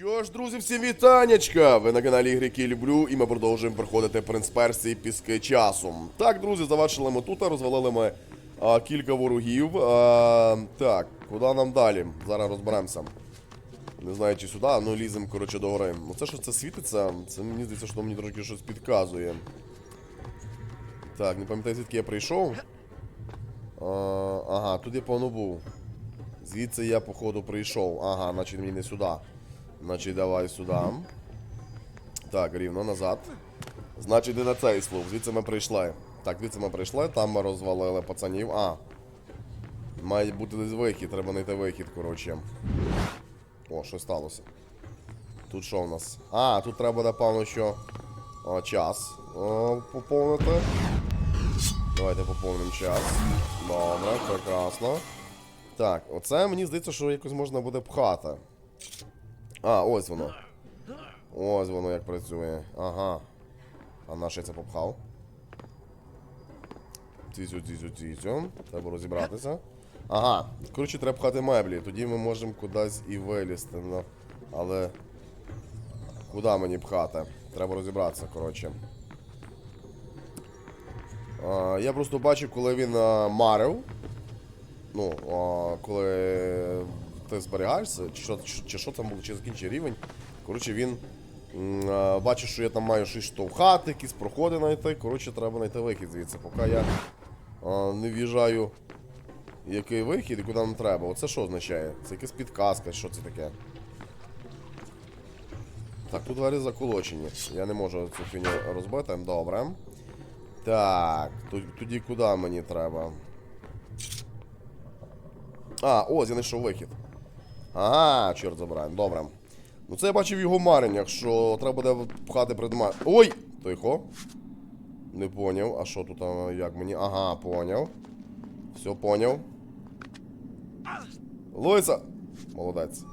Що ж, друзі, всім вітанечка! Ви на каналі Ігрики Люблю, і ми продовжуємо проходити принц Персії піски часу. Так, друзі, завершили ми тут, розвалили ми а, кілька ворогів. А, так, куди нам далі? Зараз розберемося. Не знаю, чи сюди, ну ліземо, коротше, до гори. Ну це що це світиться, це мені здається, що мені трошки щось підказує. Так, не пам'ятаю, звідки я прийшов. А, ага, тут я повно був. Звідси я, походу, прийшов. Ага, значить мені не сюди. Значить, давай сюди. Так, рівно назад. Значить, і на цей слух. Звідси ми прийшли. Так, звідси ми прийшли, там ми розвалили пацанів. А. Має бути десь вихід, треба знайти вихід, коротше. О, що сталося? Тут що в нас? А, тут треба, напевно, що. О, час. О, поповнити. Давайте поповнимо час. Добре, прекрасно. Так, оце мені здається, що якось можна буде пхати. А, ось воно. Ось воно як працює. Ага. А на що це попхав? Цізю, цізю, цізю. Треба розібратися. Ага. Коротше, треба пхати меблі. Тоді ми можемо кудись і вилізти. Ну, але. Куди мені пхати? Треба розібратися, коротше. А, я просто бачив, коли він а, марив. Ну, а, коли ти зберігаєшся, чи що, чи, що там було, чи закінчив рівень. Коротше, він бачить, що я там маю щось штовхати, якісь проходи знайти. Коротше, треба знайти вихід звідси. Поки я а, не в'їжджаю, який вихід і куди нам треба. Оце що означає? Це якась підказка, що це таке. Так, тут двері заколочені. Я не можу цю фіню розбити. Добре. Так, тоді куди мені треба? А, ось я знайшов вихід. Ага, чорт забирай, добре. Ну це я бачив в його мареннях, що треба буде пхати предмет. Ой! Тихо. Не поняв. А що тут а, як мені? Ага, поняв. Все поняв. Луїса! Молодець.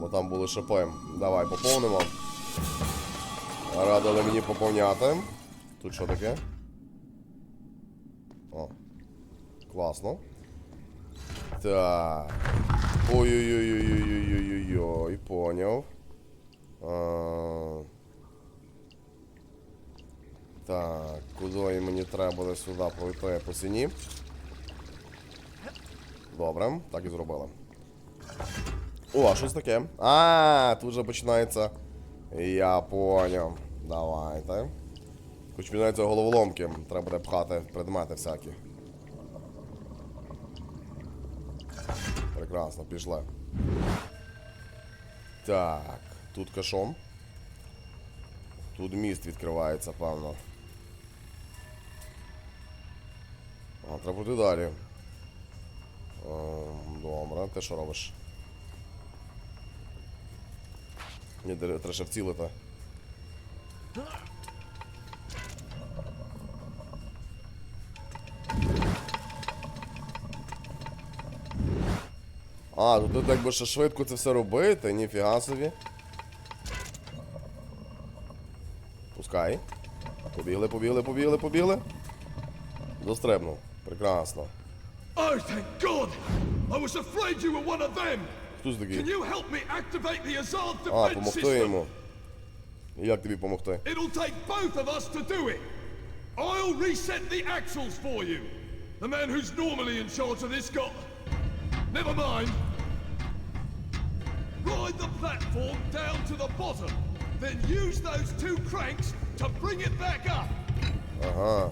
Бо там були шипи. Давай, поповнимо. Радили мені поповняти. Тут що таке? О. Класно. Так. Ой-ой-ой-ой-ой-ой-ой-ой, поняв. А... Так, куди мені треба буде сюди пройти по сіні? Добре, так і зробили. О, а що це таке? А, тут вже починається. Я поняв. Давайте. Хоч починаються головоломки. Треба буде пхати предмети всякі. Прекрасно, пішли. Так, тут кашом. Тут міст відкривається, певно. А, треба бути далі. Ем, Добре, ти що робиш? Ні, де- треба ще вцілити. А, тут так би ще швидко це все робити, ніфіга собі. Пускай. Побігли, побігли, побігли, побігли. Достребнув. Прекрасно. Oh, thank God! I was afraid you were one of them! Хто ж такий? Can you help me activate the Azad А, помогти йому. Як тобі помогти? It'll take both of us to do it! I'll reset the axles for you! The man who's normally in charge of this got... Never mind! Ride the platform down to the bottom, then use those two cranks to bring it back up! Ага.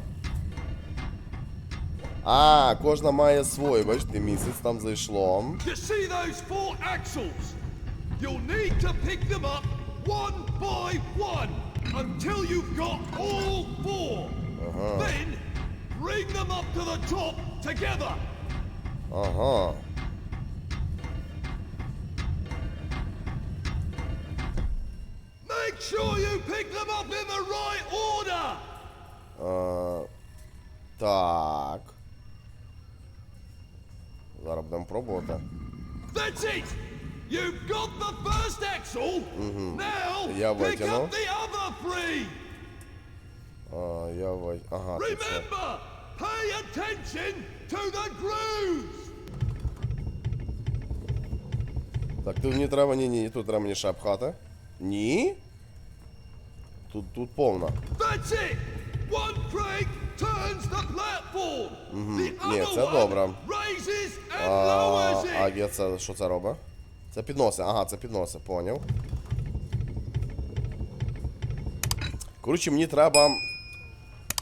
А, кожна має свой, бачите, місяць там зайшло. You see those four axles? You'll need to pick them up one by one until you've got all four. Then bring them up to the top together. Ага. sure you pick them up in the right order. Е, так. Зараз будемо пробувати. That's it. You've got the first axle. Now Я pick витягнув. up the other three. А, я вай. Ага, тут це. Remember, pay attention to the grooves. Так, тут мені треба. Ні, ні, тут треба мені ще пхати. Ні? Тут, тут повна. The Ні, це добре. А, lowers а it! є це що це робить? Це підноси. Ага, це підноси, поняв. Коротше, мені треба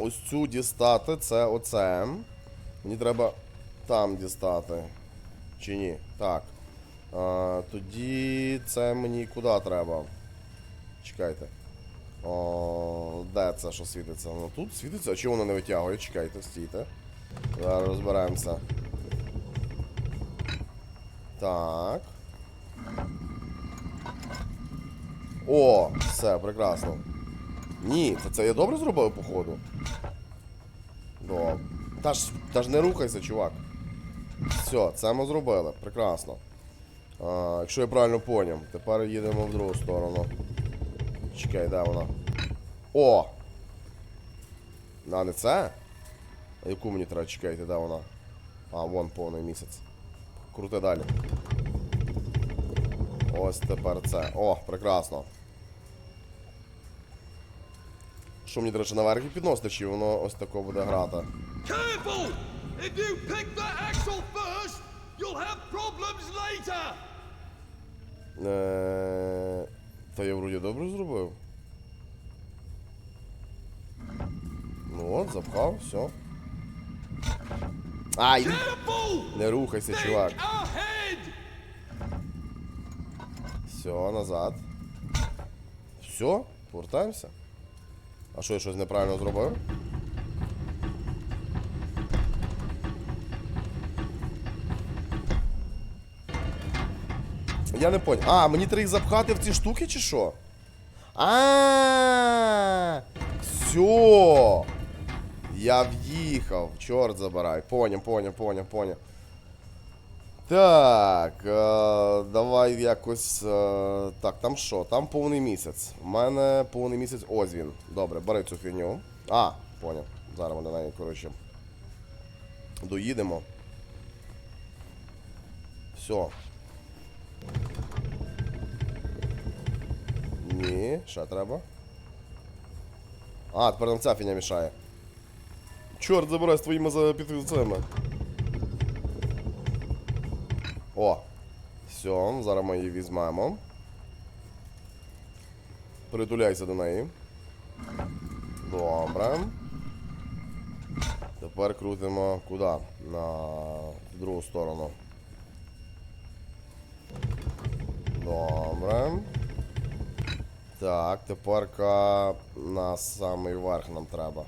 ось цю дістати, це оце. Мені треба там дістати. Чи ні? Так. А, тоді це мені куди треба? Чекайте. О, де це що світиться? Ну тут світиться, а чого воно не витягує? Чекайте, стійте. Зараз розберемося. Так. О, все, прекрасно. Ні, це, це я добре зробив, походу. Добре. Та ж, та ж не рухайся, чувак. Все, це ми зробили. Прекрасно. А, якщо я правильно поняв, тепер їдемо в другу сторону. Чекай, де вона? О! А, не це? А яку мені треба чекайте, де вона? А, вон повний місяць. Крути далі. Ось тепер це. О, прекрасно. Що мені, до речі, наверх підносити, чи воно ось тако буде грати? Careful! If you pick the axle first, you'll have problems later! Та я вроді добре зробив. Ну от, запхав, все. Ай! Не рухайся, чувак. Все, назад. Все, повертаємося. А що, я щось неправильно зробив? Я не понял. А, мені треба їх запхати в ці штуки чи що? А, все. Я в'їхав. Чорт забирай. Поняв, поняв, поняв, поняв. Так, е, давай якось. Е, так, там що? Там повний місяць. У мене повний місяць. Ось він. Добре, бери цю фігню. А, поняв. Зараз ми до неї, коротше. Доїдемо. Все. Ні, ще треба. А, тепер нам ця фігня мішає. Чорт забирай з твоїми за під. О! Все, зараз ми її візьмемо. Притуляйся до неї. Добре. Тепер крутимо куди? На другу сторону. Добре. Так, тепер на самий верх нам треба.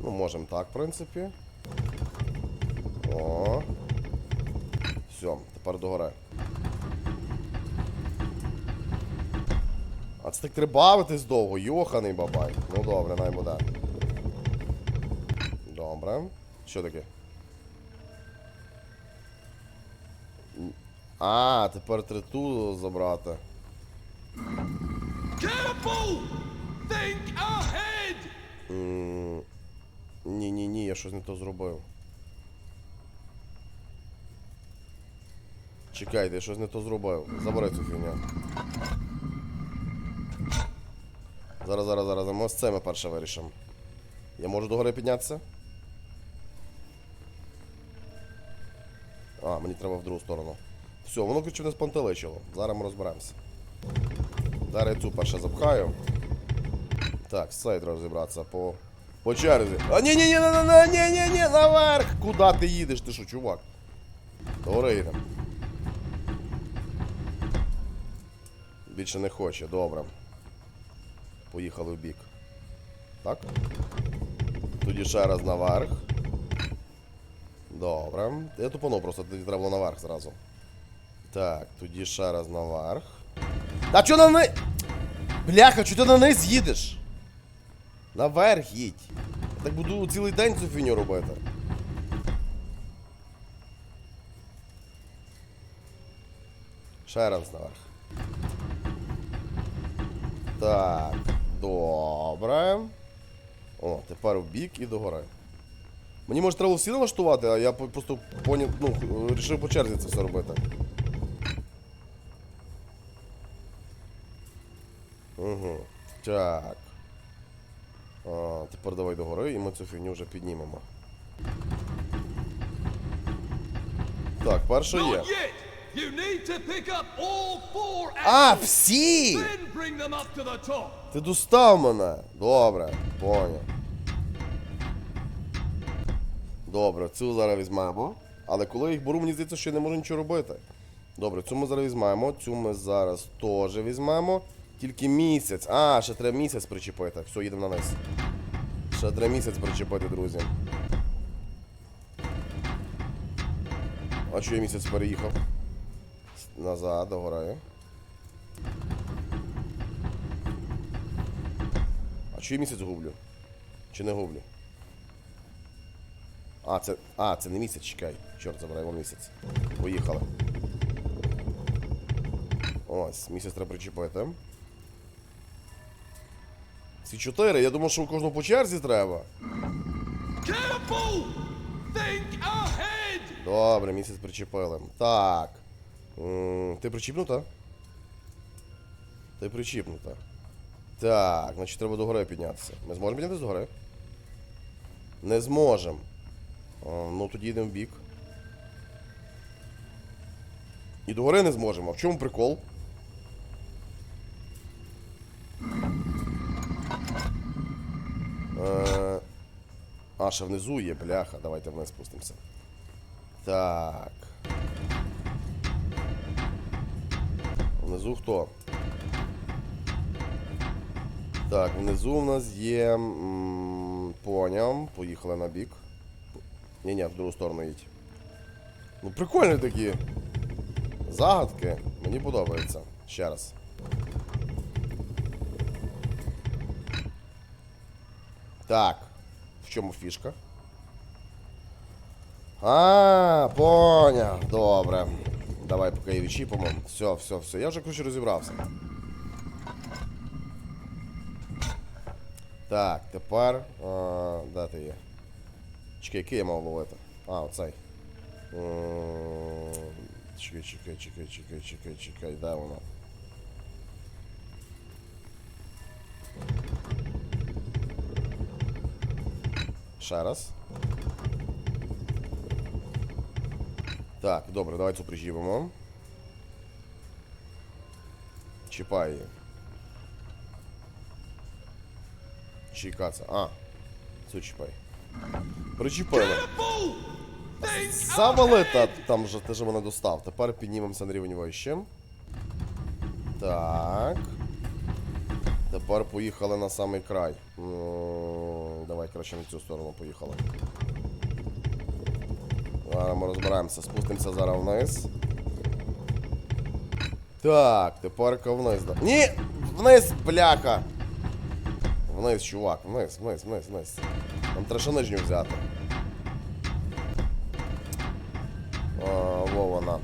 Ну, можемо так, в принципі. О. Все, тепер догори. А це так треба бавитись довго, йоханий бабай. Ну добре, най буде. Добре. Що таке? А, тепер треба забрати. Careful! Think ahead! Ні, ні, ні, я щось не то зробив. Чекайте, я щось не то зробив. Забери цю фігню. Зараз, зараз, зараз. Ми з це ми перше вирішимо. Я можу догори піднятися? А, мені треба в другу сторону. Все, воно коротше, не спантеличило. Зараз ми розберемося. Зараз я цю перше запхаю. Так, з цією треба розібратися по по черзі. А ні ні ні ні ні ні ні наверх! Куда ти їдеш? Ти що, чувак? Добре, їдемо. Більше не хоче, добре. Поїхали в бік. Так. Тоді ще раз наверх. Добре. Я тупанув, просто треба було наверх зразу. Так, тоді ще раз наверх. Та чо на ни... Бляха, чого ти на низ їдеш? Наверх їдь. Я так буду цілий день цю фіню робити. Ще раз наверх. Так, добре. О, тепер в бік і догори. Мені може треба всі налаштувати, а я просто поняв, ну, вирішив по черзі це все робити. Угу. Так. А, тепер давай догори і ми цю фігню вже піднімемо. Так, перше є. А, всі! Ти достав мене. Добре, поняв. Добре, цю зараз візьмемо. Але коли я їх беру, мені здається, що я не можу нічого робити. Добре, цю ми зараз візьмемо, цю ми зараз теж візьмемо. Тільки місяць. А, ще треба місяць причепити. Все, їдемо на низ. Ще треба місяць причепити, друзі. А що я місяць переїхав? Назад, догораю. А чи я місяць гублю? Чи не гублю? А, це. А, це не місяць, чекай. Чорт забирай, вон місяць. Поїхали. Ось, місяць треба причепити. Ці чотири, я думав, що у кожного по черзі треба. Добре, місяць причепили. Так. М, Ти причіпнута? Ти причіпнута. Так, значить треба до гори піднятися. Ми зможемо піднятися до гори? Не зможемо. Ну тоді йдемо в бік. І до гори не зможемо. В чому прикол? Е, А, ще внизу є, бляха. Давайте вниз спустимося. Так. Внизу хто? Так, внизу у нас є. м, Поняв. Поїхали на бік. Ні, ні, в другу сторону їдь. Ну, прикольні такі. Загадки. Мені подобається. Ще раз. Так. В чому фішка? А, поняв. Добре. Давай поки її відчіпимо. Все, все, все. Я вже коротше розібрався. Так, тепер. А, де ти є? Чекай, який я мав ловити? А, оцей. Чекай, чекай, чекай, чекай, чекай, чекай, де воно? Ще раз. Так, добре, давай цю прижівемо. Чіпай її. Чікаться. А, цю чіпай. Причіпили. Careful! Think Завали ahead! та там же ти ж мене достав. Тепер піднімемося на рівень вище. Так. Тепер поїхали на самий край. Коротше, на цю сторону поїхали. Зараз ми розбираємося, спустимося зараз вниз. Так, тепер вниз. да- Ні! Вниз, бляха! Вниз, чувак, вниз, вниз, вниз, вниз. Нам треба ще нижню взяти. А, во вона.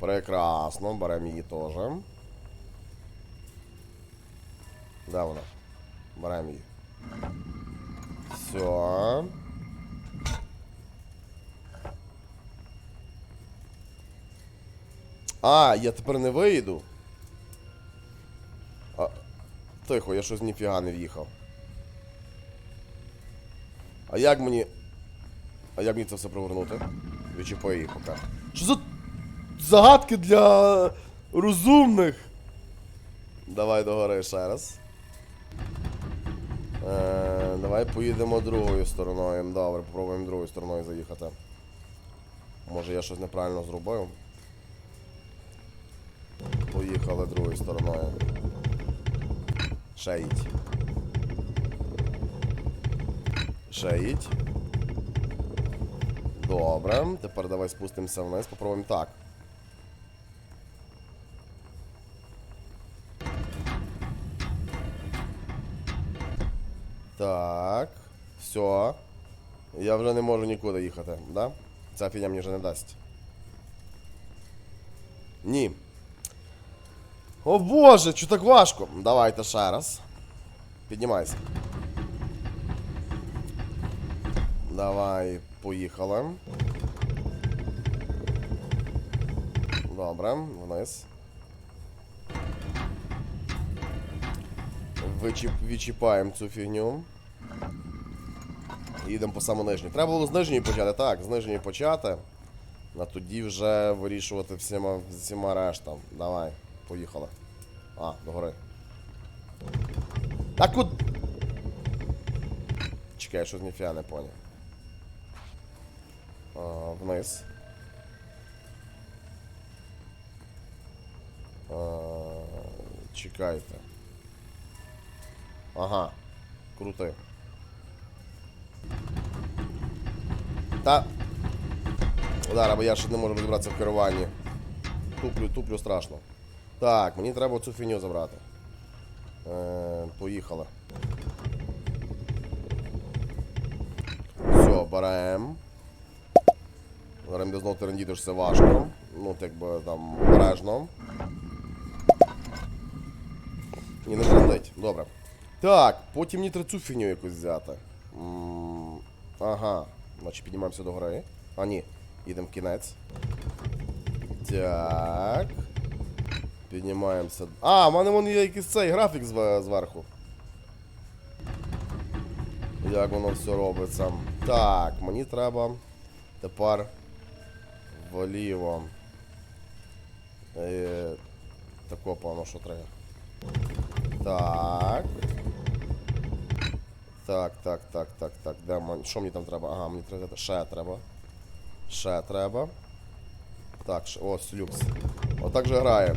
Прекрасно, беремо її теж. Де вона? Беремо її. Все. А, я тепер не вийду. А, тихо, я щось ніфіга не в'їхав. А як мені. А як мені це все провернути? Відчіпай її поки. Що за загадки для розумних? Давай догори ще раз. Е, давай поїдемо другою стороною. Добре, попробуємо другою стороною заїхати. Може я щось неправильно зробив. Поїхали другою стороною. Ще їдь. Добре, тепер давай спустимося вниз, попробуємо так. Так. Все. Я вже не можу нікуди їхати, да? Ця фігня мені вже не дасть. Ні. О боже, чого так важко? Давайте ще раз. Піднімайся. Давай, поїхали. Добре, вниз. Вичіп, відчіпаємо цю фігню. Їдемо по саму нижню. Треба було з нижньої почати. Так, з нижньої почати. А тоді вже вирішувати всіма, всіма решта. Давай, поїхали. А, догори. Так куд... Чекай, я щось ніфіга не поняв. А, вниз. А, чекайте. Ага. Крути. Та. Зараз, бо я ще не можу розібратися в керуванні. Туплю, туплю страшно. Так, мені треба цю фіню забрати. Е, поїхали. Все, берем. Берем без знову терендіти, що це важко. Ну, так би там обережно. І не трендить. Добре. Так, потім мені цю фігню якусь взяти. М, Ага. Значить піднімаємося до гори. А, ні. Їдемо в кінець. Так. Піднімаємося. А, в мене вон є якийсь цей графік зв- зверху. Як воно все робиться. Так, мені треба тепер вліво. Е, тако, певно, що треба. Так. Так, так, так, так, так. Де мен- Що мені там треба? Ага, мені треба. Ще треба. Ще треба. Так, ш- ось люкс. Отак же грає.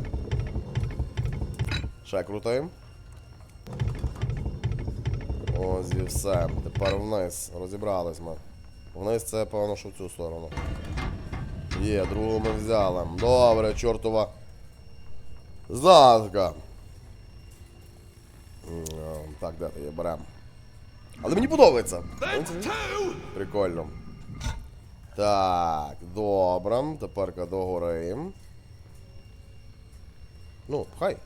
Ще крутим. Ось і все. Тепер вниз. Розібрались ми. Вниз це, певно, що в цю сторону. Є, другу ми взяли. Добре, чортова. Задка. М, Так, де ти є, берем. Але мені подобається. Прикольно. Так, добре. Тепер догори. Ну, хай.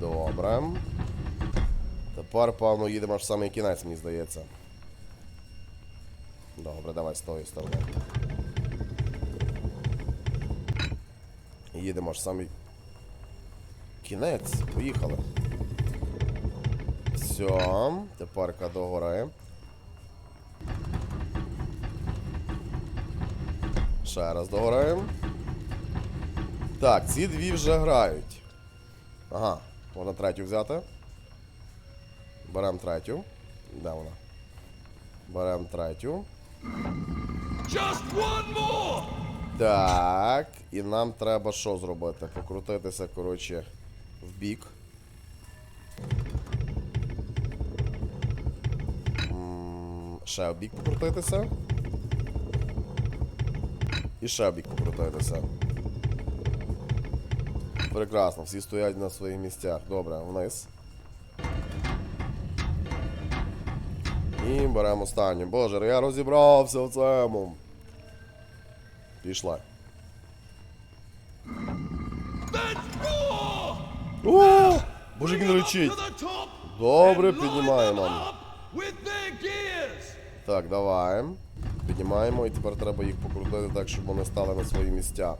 Добре. Тепер, певно, їдемо аж в самий кінець, мені здається. Добре, давай з тої сторони. Їдемо аж в самий кінець. Поїхали. Все, тепер до гори. Ще раз до гори. Так, ці дві вже грають. Ага, можна третю взяти. Берем третю. Де вона? Берем третю. Just one more! Так, і нам треба що зробити? Покрутитися, коротше, в бік. Ще в бік покрутитися. І ще в бік покрутитися. Прекрасно, всі стоять на своїх місцях. Добре, вниз. І беремо останню. Боже, я розібрався в цьому. Пішла. О! Боже, він речить. Добре, піднімаємо. them up With their gears! Так, давай. Піднімаємо і тепер треба їх покрутити так, щоб вони стали на свої місця.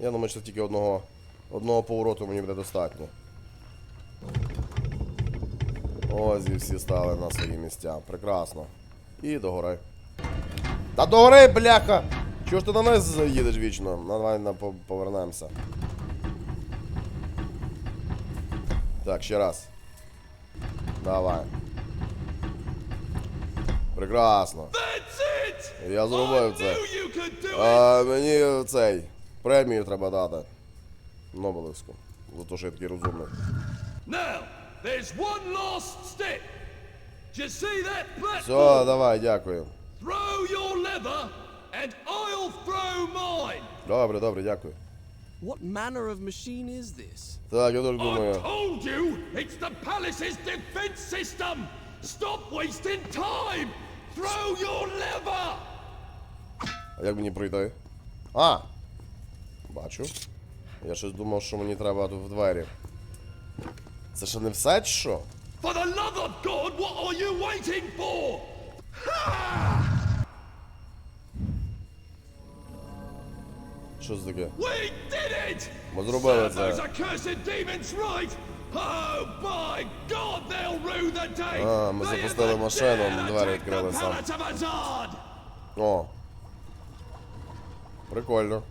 Я думаю, що тільки одного, одного повороту мені буде достатньо. Ось і всі стали на свої місця. Прекрасно. І догори. Та догори, бляха! Чого ж ти на нас їдеш вічно? Ну, Давай на, повернемося. Так, ще раз. Давай. Прекрасно. Я зробив це. А, мені цей премію треба дати. Нобелевську. За те, що я такий розумний. Now, there's one last step. You see that Все, давай, дякую. Throw your lever, and I'll throw mine. Добре, добре, дякую. What manner of machine is this? Так, я теж I told you, it's the palace's defense system. Stop wasting time. Throw your lever. А як мені пройти? А! Бачу. Я щось думав, що мені треба в двері. Це ще не все чи що? For the love of God, what are you waiting for? Що це таке? We did it! Ми зробили це. А, ми запустили машину, двері відкрили сам. О. Прикольно.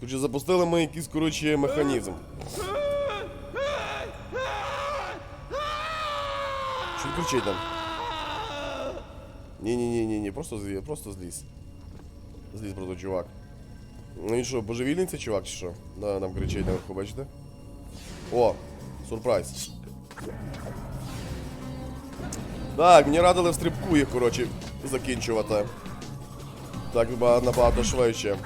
Тут же запустили ми якийсь, коротше, механізм. Що кричить там? Ні-ні-ні, ні просто зліз, просто зліз. Зліз, просто чувак. Ну і що, божевільниця, чувак, чи що? Да, нам кричить наверху, бачите? О, сюрприз. Так, мені радили в стрибку їх, коротше, закінчувати. Так ба- набагато швидше.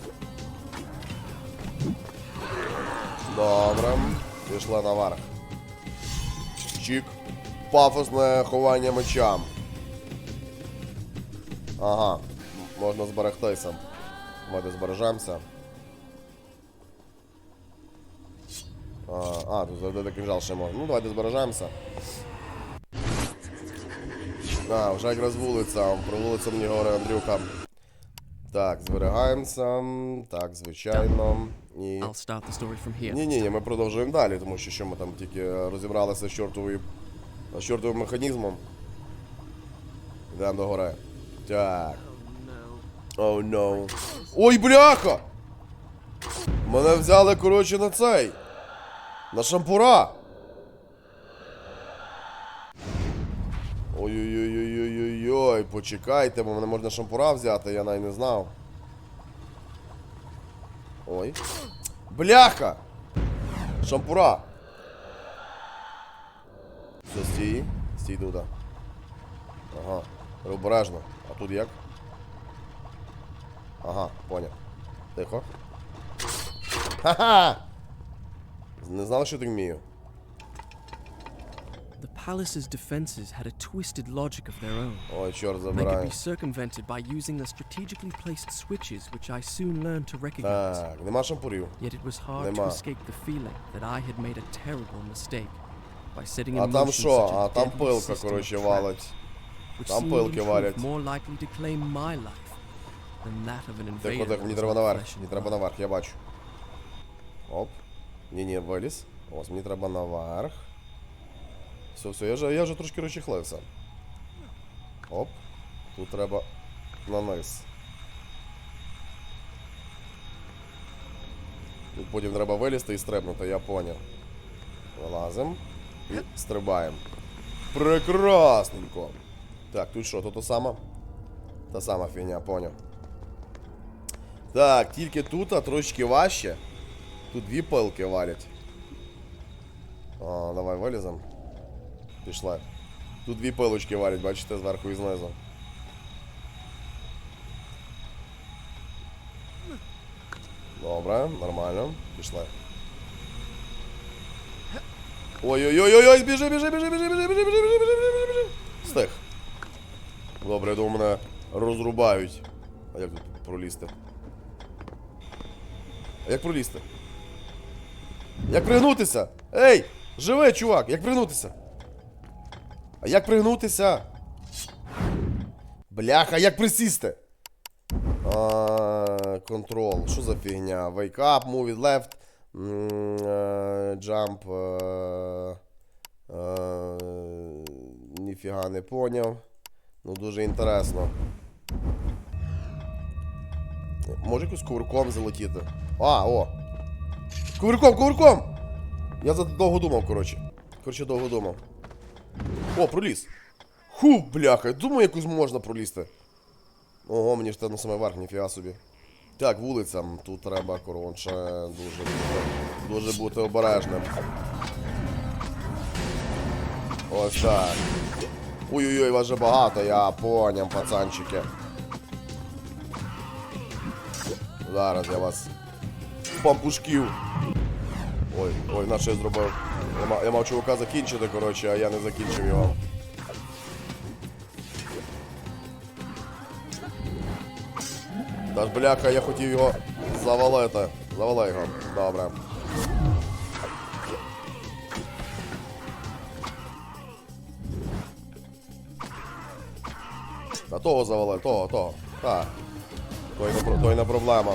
Добре. Пішла наверх. Чік. Пафосне ховання меча. Ага. Можна зберегтися. Давайте збережемося. А, тут завжди кінжал ще можна. Ну, давайте збережемося. А, вже якраз вулиця. Про вулицю мені говорить Андрюха. Так, зберігаємося. Так, звичайно. І... Ні, ні, ні, ми продовжуємо далі, тому що що ми там тільки розібралися з чортовою з чортовим механізмом. Йдемо до гори. Так. Оу, oh, no. Ой, бляха! Мене взяли, коротше, на цей. На шампура. Ой-ой-ой-ой-ой-ой, почекайте, бо мене можна шампура взяти, я навіть не знав. Ой. Бляха! Шампура! Все, стій. Стій тут. Ага. Обережно. А тут як? Ага, поняв. Тихо. Ха-ха! Не знали, що так вмію. The palace's defenses had a twisted logic of their own. Ой, чорт They could забирає. be circumvented by using the strategically placed switches, which I soon learned to recognize. Так, нема шампурів. Yet it was hard to Нема. escape the feeling that I had made a terrible mistake by setting in А там motion що? such a А там deadly пилка, system of коротше, traps, валить. which Там seemed пилки in truth валять. more likely to claim my life than that of an Тихо, invader тихо, мені who was треба not наверх. flesh and Мені треба blood. наверх, я бачу. Оп. Ні, ні, виліз. Ось, мені треба наверх. Все, все, я вже, я вже трошки розчехлився. Оп. Тут треба на низ. Тут потім треба вилізти і стрибнути, я поняв. Вилазимо і стрибаємо. Прекрасненько. Так, тут що, тут то сама? Та сама фігня, поняв. Так, тільки тут, а трошки важче. Тут дві пилки валять. А, давай вилізем. Пішла. Тут дві пилочки валять, бачите, зверху і знизу. Добре, нормально. Пішла. Ой-ой-ой-ой, біжи, біжи, біжи, біжи, біжи, біжи, біжи, біжи, біжи, біжи, біжи. Стих. Добре, я думаю, мене розрубають. А як тут пролізти? А як пролізти? Як пригнутися? Ей! Живе, чувак! Як пригнутися? А як пригнутися? Бляха, як присісти? Контрол. Що за фігня? Wake up, move it left. Jump. Ніфіга не поняв. Ну дуже інтересно. Може якось кувырком залетіти? А, о! Кувырком, кувырком! Я довго думав, коротше. Коротше, довго думав. О, проліз. Ху, бляха, думаю, якось можна пролізти. Ого, мені ж те на саме верх, ніфіга собі. Так, вулиця. Тут треба, коротше, дуже, дуже бути обережним. Ось так. Ой-ой-ой, вас же багато, я поняв, пацанчики. Зараз я вас. Пампушків. Ой, ой, на що я зробив? Я мав, я мав чувака закінчити, коротше, а я не закінчив його. Та ж бляха, я хотів його завалити. Завали його. Добре. А того завали, того, того. Так. Той не, той не проблема.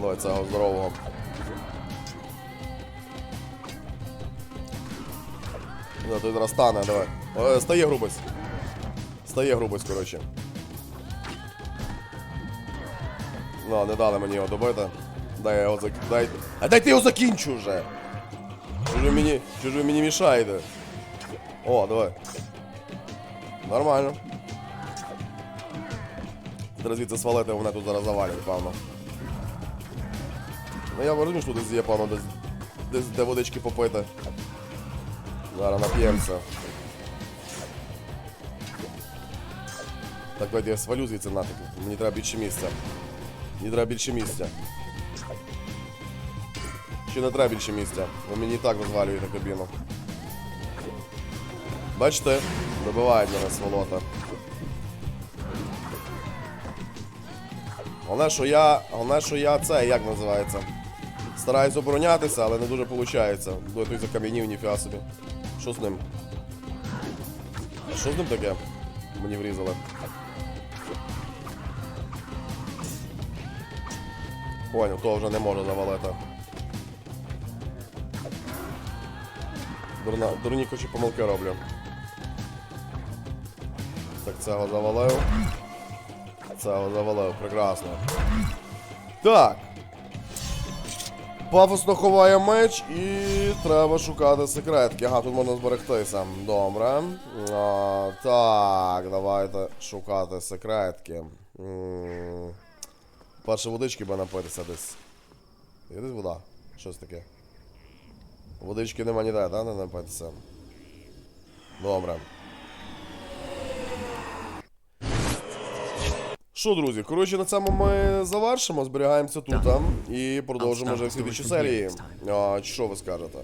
Давай цього здорового. Да, той зараз стане, давай. Е, стає грубость. Стає грубость, коротше. Ну, не дали мені його добити. Дай я його зак... Дай... А дайте його закінчу вже! Що ж ви мені, що ж ви мені мішаєте? О, давай. Нормально. Треба звідси свалити, вони тут зараз завалять, певно. Ну я розумію, що десь є, певно, десь, десь де водички попити. Зараз нап'ємося. Так, давайте я свалю звідси нафіг. Мені треба більше місця. Мені треба більше місця. Чи не треба більше місця? Ви мені і так розвалюєте кабіну. Бачите? Добивають мене сволота. Головне, що я. Головне, що я це, як називається? Стараюсь оборонятися, але не дуже виходить. До той закам'янів, ніфіга собі. Що з ним? Що з ним таке? Мені врізали. Понял, то вже не може завалити. Дурна, дурні хочі помилки роблю. Так, цього завалив. Цього завалив, прекрасно. Так. Пафосно ховає меч і треба шукати секретки. Ага, тут можна зберегтися. Добре. А, так, давайте шукати секретки. М, Перше водички би напитися десь. Є десь вода? Щось таке. Водички нема ніде, да? Не напитися. Добре. Що, друзі, коротше, на цьому ми завершимо, зберігаємося тут і продовжимо вже в слідчій серії. А, що ви скажете?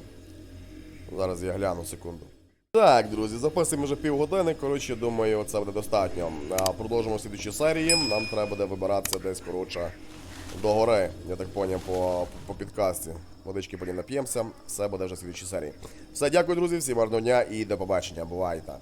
Зараз я гляну секунду. Так, друзі, записуємо вже півгодини. Коротше, думаю, це буде достатньо. А, продовжимо в слідчій серії. Нам треба буде вибиратися десь, коротше, до гори. Я так поняв по, по підкасті. Водички потім нап'ємося. Все буде вже в слідчій серії. Все, дякую, друзі, всім гарного дня і до побачення. Бувайте.